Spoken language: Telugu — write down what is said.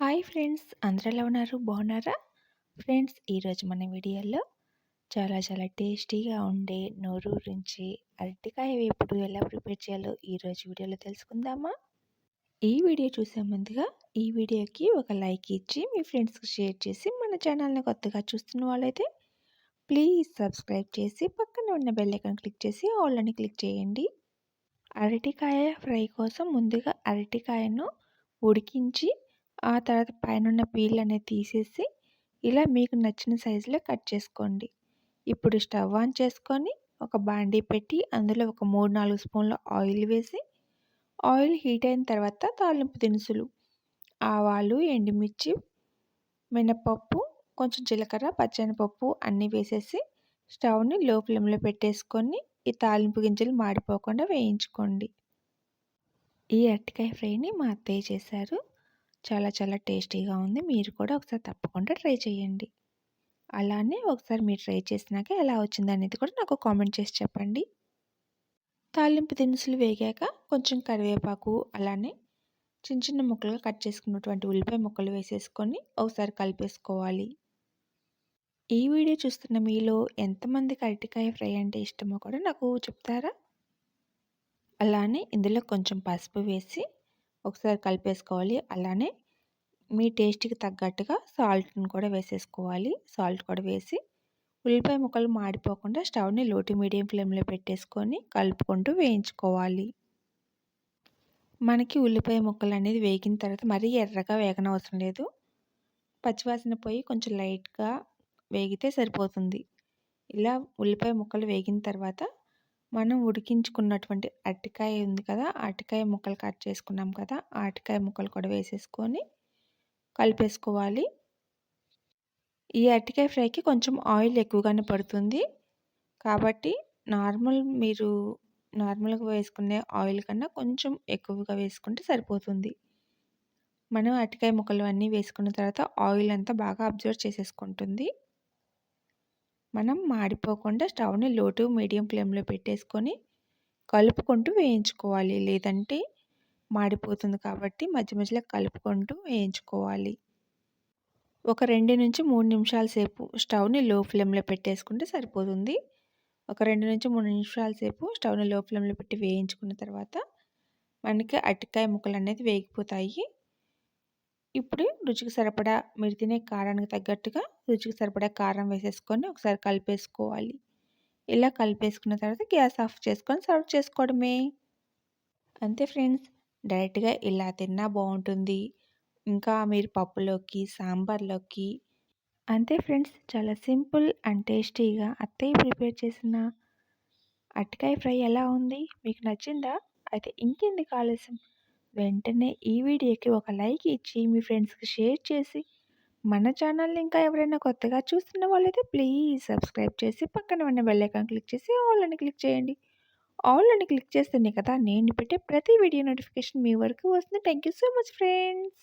Hi friends. అందరూ ఎలా ఉన్నారు? బాగున్నారా? ఫ్రెండ్స్ ఈరోజు మన వీడియోలో చాలా చాలా టేస్టీగా ఉండే నోరూరించి అరటికాయ వేపుడు ఎలా ప్రిపేర్ చేయాలో ఈరోజు వీడియోలో తెలుసుకుందామా? ఈ వీడియో చూసే ముందుగా ఈ వీడియోకి ఒక లైక్ ఇచ్చి మీ ఫ్రెండ్స్కి షేర్ చేసి మన ఛానల్ని కొత్తగా చూస్తున్న వాళ్ళైతే ప్లీజ్ సబ్స్క్రైబ్ చేసి పక్కన ఉన్న బెల్ ఐకాన్ క్లిక్ చేసి ఆల్ అని క్లిక్ చేయండి. అరటికాయ ఫ్రై కోసం ముందుగా అరటికాయను ఉడికించి ఆ తర్వాత పైన పీల్ అనేది తీసేసి ఇలా మీకు నచ్చిన సైజులో కట్ చేసుకోండి. ఇప్పుడు స్టవ్ ఆన్ చేసుకొని ఒక బాండీ పెట్టి అందులో ఒక మూడు నాలుగు స్పూన్ల ఆయిల్ వేసి ఆయిల్ హీట్ అయిన తర్వాత తాలింపు దినుసులు ఆవాలు ఎండుమిర్చి మినపప్పు కొంచెం జీలకర్ర పచ్చనిపప్పు అన్నీ వేసేసి స్టవ్ని లో ఫ్లేమ్లో పెట్టేసుకొని ఈ తాలింపు గింజలు మాడిపోకుండా వేయించుకోండి. ఈ అరటికాయ ఫ్రైని మా అత్తయ్య చేశారు. చాలా చాలా టేస్టీగా ఉంది. మీరు కూడా ఒకసారి తప్పకుండా ట్రై చేయండి. అలానే ఒకసారి మీరు ట్రై చేసినాక ఎలా వచ్చింది అనేది కూడా నాకు కామెంట్ చేసి చెప్పండి. తాలింపు దినుసులు వేగాక కొంచెం కరివేపాకు అలానే చిన్న చిన్న ముక్కలుగా కట్ చేసుకున్నటువంటి ఉల్లిపాయ ముక్కలు వేసేసుకొని ఒకసారి కలిపేసుకోవాలి. ఈ వీడియో చూస్తున్న మీలో ఎంతమందికి అరటికాయ ఫ్రై అంటే ఇష్టమో కూడా నాకు చెప్తారా? అలానే ఇందులో కొంచెం పసుపు వేసి ఒకసారి కలిపేసుకోవాలి. అలానే మీ టేస్ట్కి తగ్గట్టుగా సాల్ట్ని కూడా వేసేసుకోవాలి. సాల్ట్ కూడా వేసి ఉల్లిపాయ ముక్కలు మాడిపోకుండా స్టవ్ని లోటు మీడియం ఫ్లేమ్లో పెట్టేసుకొని కలుపుకుంటూ వేయించుకోవాలి. మనకి ఉల్లిపాయ ముక్కలు అనేది వేగిన తర్వాత మరీ ఎర్రగా వేగనవసరం లేదు. పచ్చివాసన పోయి కొంచెం లైట్గా వేగితే సరిపోతుంది. ఇలా ఉల్లిపాయ ముక్కలు వేగిన తర్వాత మనం ఉడికించుకున్నటువంటి అరటికాయ ఉంది కదా అరటికాయ ముక్కలు కట్ చేసుకున్నాం కదా ఆ అరటికాయ ముక్కలు కూడా వేసేసుకొని కలిపేసుకోవాలి. ఈ అరటికాయ ఫ్రైకి కొంచెం ఆయిల్ ఎక్కువగానే పడుతుంది. కాబట్టి నార్మల్ మీరు నార్మల్గా వేసుకునే ఆయిల్ కన్నా కొంచెం ఎక్కువగా వేసుకుంటే సరిపోతుంది. మనం అరటికాయ ముక్కలు అన్నీ వేసుకున్న తర్వాత ఆయిల్ అంతా బాగా అబ్జర్వ్ చేసేసుకుంటుంది. మనం మాడిపోకుండా స్టవ్ని లో టు మీడియం ఫ్లేమ్లో పెట్టేసుకొని కలుపుకుంటూ వేయించుకోవాలి. లేదంటే మాడిపోతుంది కాబట్టి మధ్య మధ్యలో కలుపుకుంటూ వేయించుకోవాలి. ఒక రెండు నుంచి మూడు నిమిషాల సేపు స్టవ్ని లో ఫ్లేమ్లో పెట్టేసుకుంటే సరిపోతుంది. ఒక రెండు నుంచి మూడు నిమిషాల సేపు స్టవ్ని లో ఫ్లేమ్లో పెట్టి వేయించుకున్న తర్వాత మనకి అరటికాయ ముక్కలు అనేది వేగిపోతాయి. ఇప్పుడు రుచికి సరిపడా మీరు తినే కారానికి తగ్గట్టుగా రుచికి సరిపడా కారం వేసేసుకొని ఒకసారి కలిపేసుకోవాలి. ఇలా కలిపేసుకున్న తర్వాత గ్యాస్ ఆఫ్ చేసుకొని సర్వ్ చేసుకోవడమే. అంతే ఫ్రెండ్స్ డైరెక్ట్గా ఇలా తిన్నా బాగుంటుంది. ఇంకా మీరు పప్పులోకి సాంబార్లోకి. అంతే ఫ్రెండ్స్ చాలా సింపుల్ అండ్ టేస్టీగా అత్తయ్య ప్రిపేర్ చేసిన అరటికాయ ఫ్రై ఎలా ఉంది? మీకు నచ్చిందా? అయితే ఇంకెందుకు ఆలస్యం? వెంటనే ఈ వీడియోకి ఒక లైక్ ఇచ్చి మీ ఫ్రెండ్స్కి షేర్ చేసి మన ఛానల్ని ఇంకా ఎవరైనా కొత్తగా చూస్తున్న వాళ్ళైతే ప్లీజ్ సబ్స్క్రైబ్ చేసి పక్కన ఉన్న బెల్లైకాన్ క్లిక్ చేసి ఆల్ అని క్లిక్ చేయండి. ఆల్ అని క్లిక్ చేస్తేనే కదా నేను పెట్టే ప్రతి వీడియో నోటిఫికేషన్ మీ వరకు వస్తుంది. Thank you so much friends.